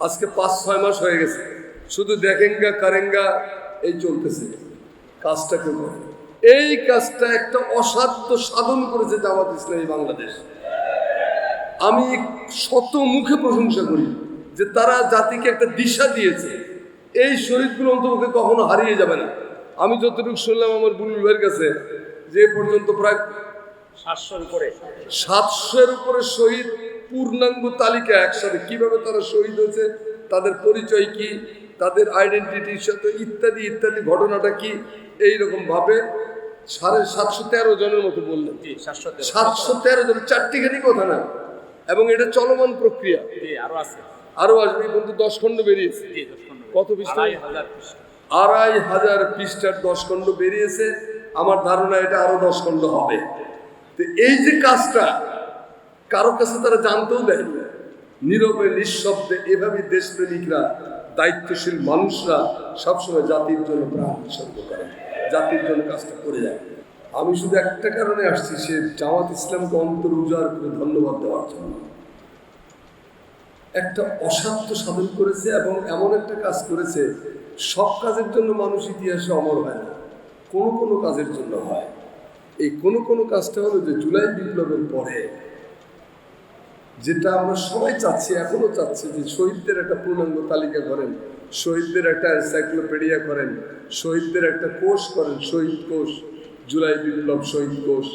আজকে পাঁচ ছয় মাস হয়ে গেছে। শুধু দেখেঙ্গা কারেঙ্গা এই চলতেছে। কাজটা কেউ করে এই কাজটা একটা অসাধ্য সাধন করেছে জামাত ইসলামী বাংলাদেশ। আমি শত মুখে প্রশংসা করি যে তারা জাতিকে একটা দিশা দিয়েছে। এই শহীদগুলো অন্তপক্ষে কখনো হারিয়ে যাবে না। আমি যতটুকু শুনলাম আমার বুলুল ভাইয়ের কাছে যে এ পর্যন্ত প্রায় সাতশোর উপরে। সাতশোর উপরে শহীদ পূর্ণাঙ্গ তালিকা একসাথে কীভাবে তারা শহীদ হয়েছে তাদের পরিচয় কি তাদের আইডেন্টিটির সাথে ইত্যাদি ইত্যাদি ঘটনাটা কি এইরকম ভাবে সাড়ে সাতশো তেরো জনের মতো বললেন সাতশো তেরো। জন চারটিখানি কথা না এবং এটা চলমান প্রক্রিয়া আরও আছে আরও আসবে কিন্তু দশ খণ্ড বেরিয়েছে। কত পৃষ্ঠা? আড়াই হাজার পৃষ্ঠা। আড়াই হাজার পৃষ্ঠার দশ খণ্ড বেরিয়েছে আমার ধারণা এটা আরও দশ খণ্ড হবে তো এই যে কাজটা কারও কাছে তারা জানতেও দেয়নি। নীরবে, নিঃশব্দে এভাবে দেশপ্রেমিকরা, দায়িত্বশীল মানুষরা সবসময় জাতির জন্য প্রাণ উৎসর্গ করে। জাতির জন্য কাজটা করে যায়। আমি শুধু একটা কারণে আসছি, সে জামাত ইসলামকে অন্তর উজাড় করে ধন্যবাদ দেওয়ার জন্য। একটা অসাধ্য সাধন করেছে এবং এমন একটা কাজ করেছে, সব কাজের জন্য মানুষ ইতিহাসে অমর হয় না। কোনো কোনো কাজের জন্য হয়। এই কোনো কোনো কাজটা হলো যে জুলাই বিপ্লবের পরে যেটা আমরা সবাই চাচ্ছি, এখনও চাচ্ছি যে শহীদদের একটা পূর্ণাঙ্গ তালিকা করেন, শহীদদের একটা এনসাইক্লোপিডিয়া করেন, শহীদদের একটা কোষ করেন, শহীদ কোষ, জুলাই বিপ্লব শহীদ কোষ।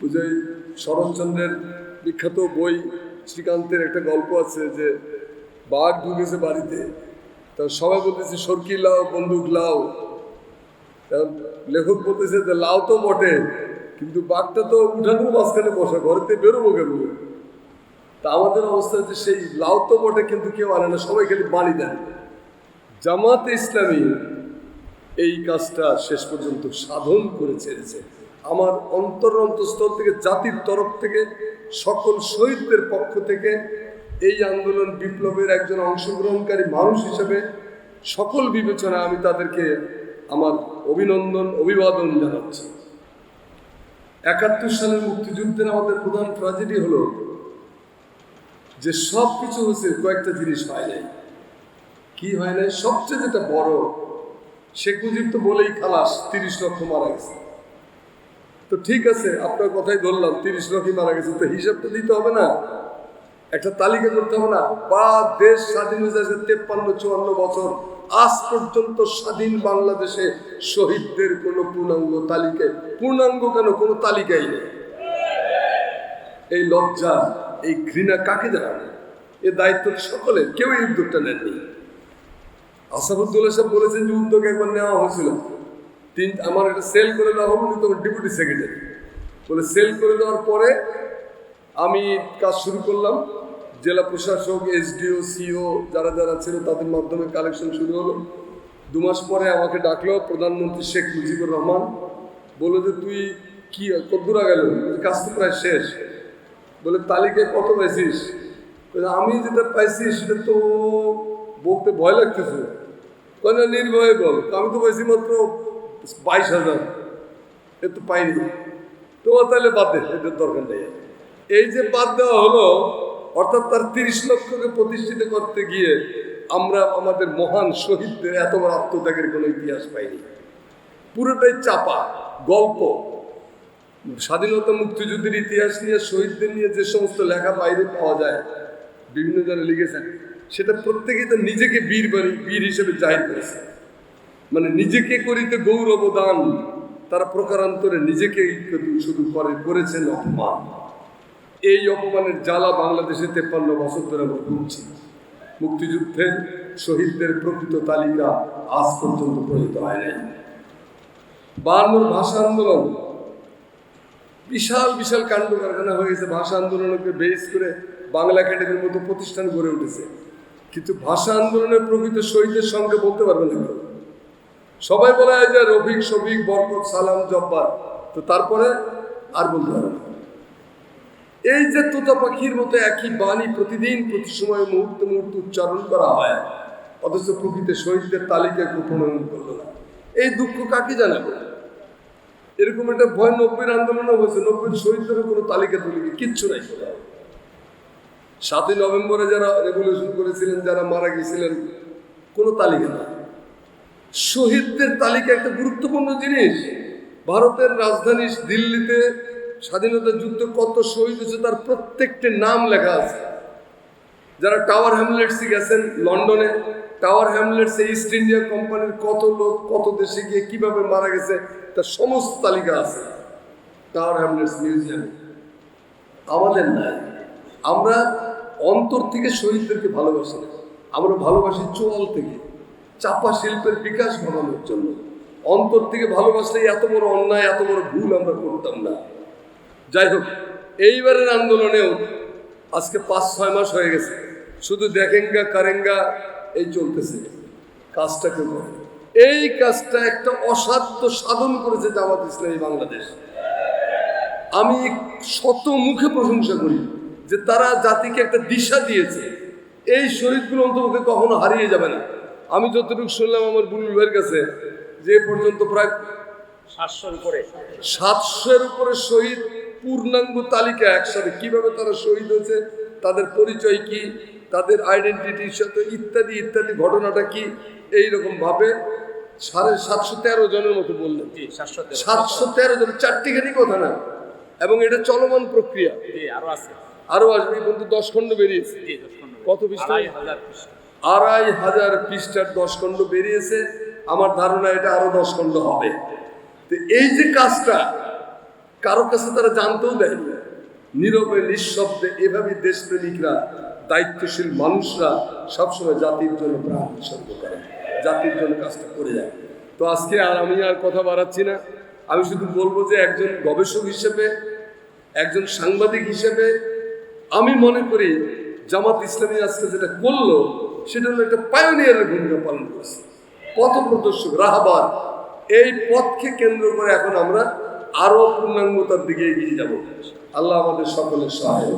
বুঝাই শরৎচন্দ্রের বিখ্যাত বই শ্রীকান্তের একটা গল্প আছে যে, বাঘ ঢুকেছে বাড়িতে। তা সবাই বলতেছে, সরকি লাও, বন্দুক লাও। লেখক বলতেছে যে, লাও তো বটে। কিন্তু বাঘটা তো উঠানোর মাঝখানে বসা, ঘরেতে বেরোবো কেন তা আমাদের অবস্থা হচ্ছে সেই লাউ তো বটে, কিন্তু কেউ আনে না, সবাই খালি বাড়ি দেন। জামাতে ইসলামী এই কাজটা শেষ পর্যন্ত সাধন করে ছেড়েছে। আমার অন্তর অন্তঃস্থল থেকে, জাতির তরফ থেকে, সকল শহীদদের পক্ষ থেকে এই আন্দোলন বিপ্লবের একজন অংশগ্রহণকারী মানুষ হিসেবে সকল বিবেচনা আমি তাদেরকে আমার অভিনন্দন, অভিবাদন জানাচ্ছি। একাত্তর সালের মুক্তিযুদ্ধের আমাদের প্রধান ট্র্যাজেডি হলো যে সব কিছু হয়েছে, কয়েকটা জিনিস হয় নাই। কি হয় নাই? সবচেয়ে যেটা বড়, শেখ মুজিব তো বলেই খালাস, তিরিশ লক্ষ মারা গেছে। তো ঠিক আছে, আপনার কথাই ধরলাম, তিরিশ লক্ষই মারা গেছে, তো হিসাবটা দিতে হবে না। একটা তালিকা করতে হবে না। বা দেশ স্বাধীন হয়ে যাচ্ছে তেপ্পান্ন, চুয়ান্ন বছর। আজ পর্যন্ত স্বাধীন বাংলাদেশে শহীদদের কোনো পূর্ণাঙ্গ তালিকায় পূর্ণাঙ্গ কেন? কোনো তালিকাই নেই। এই লজ্জা, এই ঘৃণা কাকে জানাবে? এ দায়িত্ব সকলের কেউ এই উদ্যোগটা নেননি। আসাদুদ্দৌলা সাহেব বলেছেন যে উদ্যোগ একবার নেওয়া হয়েছিল। তিন, আমার এটা সেল করে দেওয়া হলো তখন ডেপুটি সেক্রেটারি। বলে, সেল করে দেওয়ার পরে আমি কাজ শুরু করলাম। জেলা প্রশাসক, এসডিও, সিও যারা যারা ছিল তাদের মাধ্যমে কালেকশন শুরু হলো। দু মাস পরে আমাকে ডাকলো প্রধানমন্ত্রী শেখ মুজিবুর রহমান, বলল যে, তুই কি কদ্দুরা গেল কাজ তো প্রায় শেষ। বলে তালিকায় কত পাইছিস? আমি যেটা পাইছি সেটা তো বলতে ভয় লাগতেছে। কেন নির্ভয়ে বল। আমি তো পাইছি মাত্র বাইশ হাজার। এ তো পাইনি। তোমার তাহলে বাদ দে, এটার দরকার নেই। এই যে বাদ দেওয়া হলো অর্থাৎ তার তিরিশ লক্ষকে প্রতিষ্ঠিত করতে গিয়ে আমরা আমাদের মহান শহীদদের এত বড় আত্মত্যাগের কোনো ইতিহাস পাইনি। পুরোটাই চাপা, গল্প। স্বাধীনতা মুক্তিযুদ্ধের ইতিহাস নিয়ে, শহীদদের নিয়ে যে সমস্ত লেখা বাইরে পাওয়া যায়, বিভিন্ন জনে লিখেছেন, সেটা প্রত্যেকেই তো নিজেকে বীর বাড়ি, বীর হিসেবে জাহির করেছে। মানে নিজেকে করিতে গৌরব দান, তারা প্রকারান্তরে কিন্তু শুধু করে, করেছেন অপমান। এই অপমানের জ্বালা বাংলাদেশে তেপ্পান্ন বছর ধরে আমরা মুক্তিযুদ্ধের শহীদদের প্রকৃত তালিকা আজ পর্যন্ত প্রণীত হয় নাই। বায়ান্নর ভাষা আন্দোলন, বিশাল বিশাল কাণ্ড কারখানা হয়ে গেছে। ভাষা আন্দোলনকে বেস করে বাংলা একাডেমির মতো প্রতিষ্ঠান গড়ে উঠেছে। কিন্তু ভাষা আন্দোলনের প্রকৃত শহীদের সঙ্গে বলতে পারবে না সবাই বলা হয় যে রফিক, শফিক, বরকত, সালাম, জব্বার। তো তারপরে আর বলতে পারবে না। এই যে তোতা পাখির মতো একই বাণী প্রতিদিন প্রতি সময় মুহূর্তে মুহূর্তে উচ্চারণ করা হয়, অথচ প্রকৃত শহীদদের তালিকা প্রণয়ন করল না। এই দুঃখ কাকে জানাবে? এরকম একটা ভয় নব্বইয়ের আন্দোলনও হয়েছে, নব্বইয়ের শহীদদেরও কোনো তালিকা তুলিকে কিচ্ছু নাই। সাতই নভেম্বরে যারা রেভলিউশন করেছিলেন, যারা মারা গেছিলেন, কোনো তালিকা না শহীদদের তালিকা একটা গুরুত্বপূর্ণ জিনিস। ভারতের রাজধানী দিল্লিতে স্বাধীনতা যুদ্ধে কত শহীদ হয়েছে তার প্রত্যেকটি নাম লেখা আছে। যারা টাওয়ার হ্যামলেটসে গেছেন লন্ডনে, টাওয়ার হ্যামলেটসে ইস্ট ইন্ডিয়া কোম্পানির কত লোক, কত দেশে গিয়ে কীভাবে মারা গেছে, তার সমস্ত তালিকা আছে। টাওয়ার হ্যামলেটস মিউজিয়ামে। আমাদের নাই। আমরা অন্তর থেকে শহীদদেরকে ভালোবাসি না। আমরা ভালোবাসি চোয়াল থেকে, চাপা শিল্পের বিকাশ ঘটানোর জন্য। অন্তর থেকে ভালোবাসলে এত বড় অন্যায়, এত বড় ভুল আমরা করতাম না। যাই হোক এইবারের আন্দোলনেও আজকে পাঁচ ছয় মাস হয়ে গেছে। শুধু দেখেঙ্গা কারেঙ্গা এই চলতেছে। কাজটা কেউ করে এই কাজটা একটা অসাধ্য সাধন করেছে জামাত ইসলামী বাংলাদেশ। আমি শত মুখে প্রশংসা করি যে তারা জাতিকে একটা দিশা দিয়েছে। এই শহীদগুলো অন্তপক্ষে কখনো হারিয়ে যাবে না। আমি যতটুকু শুনলাম আমার বুলুল ভাইয়ের কাছে যে পর্যন্ত প্রায় সাতশোর উপরে। সাতশোর উপরে শহীদ পূর্ণাঙ্গ তালিকা একসাথে। কীভাবে তারা শহীদ হয়েছে তাদের পরিচয় কি তাদের আইডেন্টিটির সাথে ইত্যাদি ইত্যাদি ঘটনাটা কি এইরকম ভাবে সাড়ে সাতশো তেরো জনের মতো বললেন। সাতশো তেরো। জন চারটিখানি কথা না। এবং এটা চলমান প্রক্রিয়া। আরও আসবে পর্যন্ত দশ খণ্ড বেরিয়েছে। কত পৃষ্ঠা? আড়াই হাজার পৃষ্ঠা। আড়াই হাজার পৃষ্ঠার দশ খণ্ড বেরিয়েছে। আমার ধারণা এটা আরও দশ খণ্ড হবে। তো এই যে কাজটা কারও কাছে তারা জানতেও দেয়নি নীরবে, নিঃশব্দে এভাবে দেশপ্রেমিকরা, দায়িত্বশীল মানুষরা সবসময় জাতির জন্য প্রাণ উৎসর্গ করে, জাতির জন্য কাজটা করে যায়। তো আজকে আর আমি আর কথা বাড়াচ্ছি না। আমি শুধু বলব যে একজন গবেষক হিসেবে, একজন সাংবাদিক হিসেবে আমি মনে করি জামাত ইসলামী আজকে যেটা করল, সেটা হলো একটা পায়োনিয়ারের ভূমিকা পালন করছে। পথ প্রদর্শক রাহাবার, এই পথকে কেন্দ্র করে এখন আমরা আরও পূর্ণাঙ্গতার দিকে এগিয়ে যাব আল্লাহ আমাদের সকলের সহায়।